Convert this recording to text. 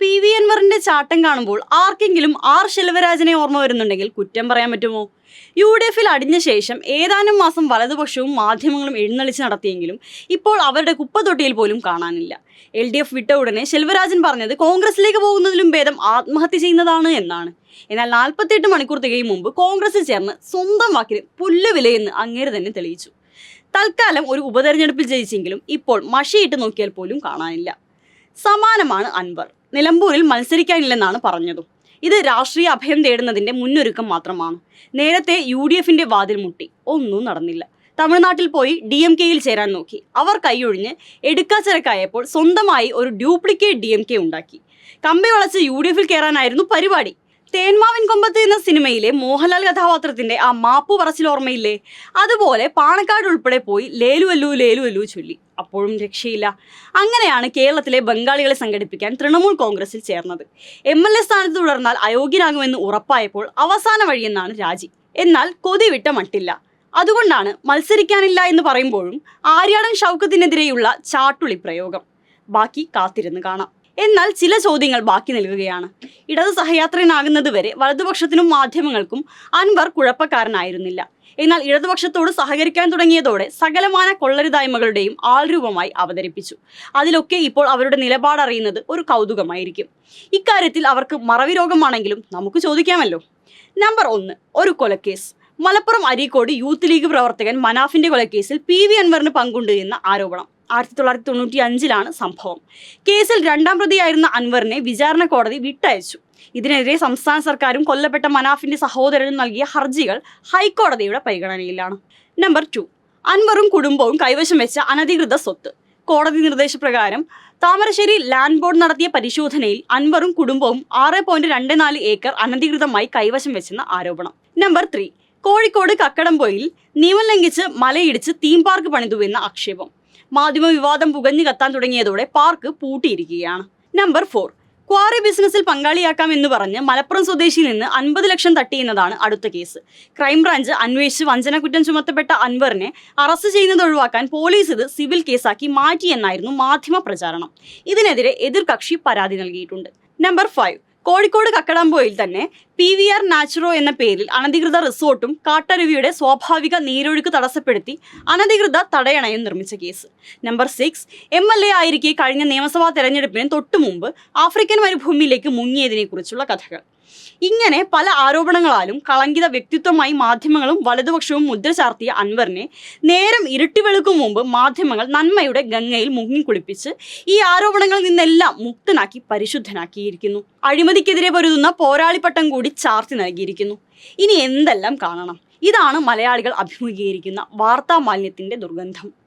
P V അൻവറിന്റെ ചാട്ടം കാണുമ്പോൾ ആർക്കെങ്കിലും ആർ ശെൽവരാജനെ ഓർമ്മ വരുന്നുണ്ടെങ്കിൽ കുറ്റം പറയാൻ പറ്റുമോ? യു ഡി എഫിൽ അടിഞ്ഞ ശേഷം ഏതാനും മാസം വലതുപക്ഷവും മാധ്യമങ്ങളും എഴുന്നള്ളിച്ച് നടത്തിയെങ്കിലും ഇപ്പോൾ അവരുടെ കുപ്പത്തൊട്ടിയിൽ പോലും കാണാനില്ല. എൽ ഡി എഫ് വിട്ട ഉടനെ ശെൽവരാജൻ പറഞ്ഞത് കോൺഗ്രസിലേക്ക് പോകുന്നതിലും ഭേദം ആത്മഹത്യ ചെയ്യുന്നതാണ് എന്നാണ്. എന്നാൽ നാൽപ്പത്തിയെട്ട് മണിക്കൂർ തികയും മുമ്പ് കോൺഗ്രസിൽ ചേർന്ന് സ്വന്തം വാക്കിന് പുല്ല് വിലയെന്ന് അങ്ങേര് തന്നെ തെളിയിച്ചു. തൽക്കാലം ഒരു ഉപതെരഞ്ഞെടുപ്പിൽ ജയിച്ചെങ്കിലും ഇപ്പോൾ മഷിയിട്ട് നോക്കിയാൽ പോലും കാണാനില്ല. സമാനമാണ് അൻവർ. നിലമ്പൂരിൽ മത്സരിക്കാനില്ലെന്നാണ് പറഞ്ഞതും. ഇത് രാഷ്ട്രീയ അഭയം തേടുന്നതിന്റെ മുന്നൊരുക്കം മാത്രമാണ്. നേരത്തെ യു ഡി എഫിന്റെ വാതിൽ മുട്ടി. ഒന്നും നടന്നില്ല. തമിഴ്നാട്ടിൽ പോയി ഡി എം കെയിൽ ചേരാൻ നോക്കി. അവർ കൈയൊഴിഞ്ഞ് എടുക്കാച്ചരക്കായപ്പോൾ സ്വന്തമായി ഒരു ഡ്യൂപ്ലിക്കേറ്റ് ഡി എം കെ ഉണ്ടാക്കി. കമ്പി വളച്ച് യു ഡി എഫിൽ കയറാനായിരുന്നു പരിപാടി. തേന്മാവിൻ കൊമ്പത്ത് എന്ന സിനിമയിലെ മോഹൻലാൽ കഥാപാത്രത്തിന്റെ ആ മാപ്പ് പറച്ചിൽ ഓർമ്മയില്ലേ? അതുപോലെ പാണക്കാട് ഉൾപ്പെടെ പോയി ലേലുവല്ലു ലേലുവല്ലു ചൊല്ലി. അപ്പോഴും രക്ഷയില്ല. അങ്ങനെയാണ് കേരളത്തിലെ ബംഗാളികളെ സംഘടിപ്പിക്കാൻ തൃണമൂൽ കോൺഗ്രസിൽ ചേർന്നത്. എം എൽ എ സ്ഥാനത്ത് തുടർന്നാൽ അയോഗ്യനാകുമെന്ന് ഉറപ്പായപ്പോൾ അവസാന വഴിയെന്നാണ് രാജി. എന്നാൽ കൊതി വിട്ട മട്ടില്ല. അതുകൊണ്ടാണ് മത്സരിക്കാനില്ല എന്ന് പറയുമ്പോഴും ആര്യാടൻ ഷൗക്കത്തിനെതിരെയുള്ള ചാട്ടുളി പ്രയോഗം. ബാക്കി കാത്തിരുന്ന് കാണാം. എന്നാൽ ചില ചോദ്യങ്ങൾ ബാക്കി നിൽക്കുകയാണ്. ഇടത് സഹയാത്രികനാകുന്നത് വരെ വലതുപക്ഷത്തിനും മാധ്യമങ്ങൾക്കും അൻവർ കുഴപ്പക്കാരനായിരുന്നില്ല. എന്നാൽ ഇടതുപക്ഷത്തോട് സഹകരിക്കാൻ തുടങ്ങിയതോടെ സകലമാന കൊള്ളരുതായ്മകളുടെയും ആൾരൂപമായി അവതരിപ്പിച്ചു. അതിലൊക്കെ ഇപ്പോൾ അവരുടെ നിലപാടറിയുന്നത് ഒരു കൗതുകമായിരിക്കും. ഇക്കാര്യത്തിൽ അവർക്ക് മറവി രോഗമാണെങ്കിലും നമുക്ക് ചോദിക്കാമല്ലോ. നമ്പർ ഒന്ന് ഒരു കൊലക്കേസ്. മലപ്പുറം അരീക്കോട് യൂത്ത് ലീഗ് പ്രവർത്തകൻ മനാഫിന്റെ കൊലക്കേസിൽ പി വി അൻവറിന് പങ്കുണ്ട് എന്ന ആരോപണം. ആയിരത്തി തൊള്ളായിരത്തി തൊണ്ണൂറ്റി അഞ്ചിലാണ് സംഭവം. കേസിൽ രണ്ടാം പ്രതിയായിരുന്ന അൻവറിനെ വിചാരണ കോടതി വിട്ടയച്ചു. ഇതിനെതിരെ സംസ്ഥാന സർക്കാരും കൊല്ലപ്പെട്ട മനാഫിന്റെ സഹോദരനും നൽകിയ ഹർജികൾ ഹൈക്കോടതിയുടെ പരിഗണനയിലാണ്. നമ്പർ ടു അൻവറും കുടുംബവും കൈവശം വെച്ച അനധികൃത സ്വത്ത്. കോടതി നിർദ്ദേശപ്രകാരം താമരശ്ശേരി ലാൻഡ് ബോർഡ് നടത്തിയ പരിശോധനയിൽ അൻവറും കുടുംബവും ആറ് പോയിന്റ് രണ്ട് നാല് ഏക്കർ അനധികൃതമായി കൈവശം വെച്ചെന്ന ആരോപണം. നമ്പർ ത്രീ കോഴിക്കോട് കക്കടംപൊയിൽ നിയമം ലംഘിച്ച് മലയിടിച്ച് തീം പാർക്ക് പണിതുവെന്ന ആക്ഷേപം. മാധ്യമ വിവാദം പുകഞ്ഞു കത്താൻ തുടങ്ങിയതോടെ പാർക്ക് പൂട്ടിയിരിക്കുകയാണ്. നമ്പർ ഫോർ ക്വാറി ബിസിനസ്സിൽ പങ്കാളിയാക്കാം എന്ന് പറഞ്ഞ് മലപ്പുറം സ്വദേശിയിൽ നിന്ന് അൻപത് ലക്ഷം തട്ടിയെന്നതാണ് അടുത്ത കേസ്. ക്രൈംബ്രാഞ്ച് അന്വേഷിച്ച് വഞ്ചനക്കുറ്റം ചുമത്തപ്പെട്ട അൻവറിനെ അറസ്റ്റ് ചെയ്യുന്നത് ഒഴിവാക്കാൻ പോലീസ് ഇത് സിവിൽ കേസാക്കി മാറ്റിയെന്നായിരുന്നു മാധ്യമ പ്രചാരണം. ഇതിനെതിരെ എതിർകക്ഷി പരാതി നൽകിയിട്ടുണ്ട്. നമ്പർ ഫൈവ് കോഴിക്കോട് കക്കടാമ്പോയിൽ തന്നെ പി വി ആർ നാച്ചുറോ എന്ന പേരിൽ അനധികൃത റിസോർട്ടും കാട്ടരുവിയുടെ സ്വാഭാവിക നീരൊഴുക്ക് തടസ്സപ്പെടുത്തി അനധികൃത തടയണയും നിർമ്മിച്ച case. Number six M L A ആയിരിക്കെ കഴിഞ്ഞ നിയമസഭാ തെരഞ്ഞെടുപ്പിന് തൊട്ടു മുമ്പ് ആഫ്രിക്കൻ മരുഭൂമിയിലേക്ക് മുങ്ങിയതിനെക്കുറിച്ചുള്ള കഥകൾ. ഇങ്ങനെ പല ആരോപണങ്ങളാലും കളങ്കിത വ്യക്തിത്വമായി മാധ്യമങ്ങളും വലതുപക്ഷവും മുദ്ര ചാർത്തിയ അൻവറിനെ നേരം ഇരുട്ടി വെളുക്കും മുമ്പ് മാധ്യമങ്ങൾ നന്മയുടെ ഗംഗയിൽ മുങ്ങിക്കുളിപ്പിച്ച് ഈ ആരോപണങ്ങളിൽ നിന്നെല്ലാം മുക്തനാക്കി പരിശുദ്ധനാക്കിയിരിക്കുന്നു. അഴിമതിക്കെതിരെ പൊരുതുന്ന പോരാളിപ്പട്ടം കൂടി ചാർത്തി നൽകിയിരിക്കുന്നു. ഇനി എന്തെല്ലാം കാണണം? ഇതാണ് മലയാളികൾ അഭിമുഖീകരിക്കുന്ന വാർത്താ ദുർഗന്ധം.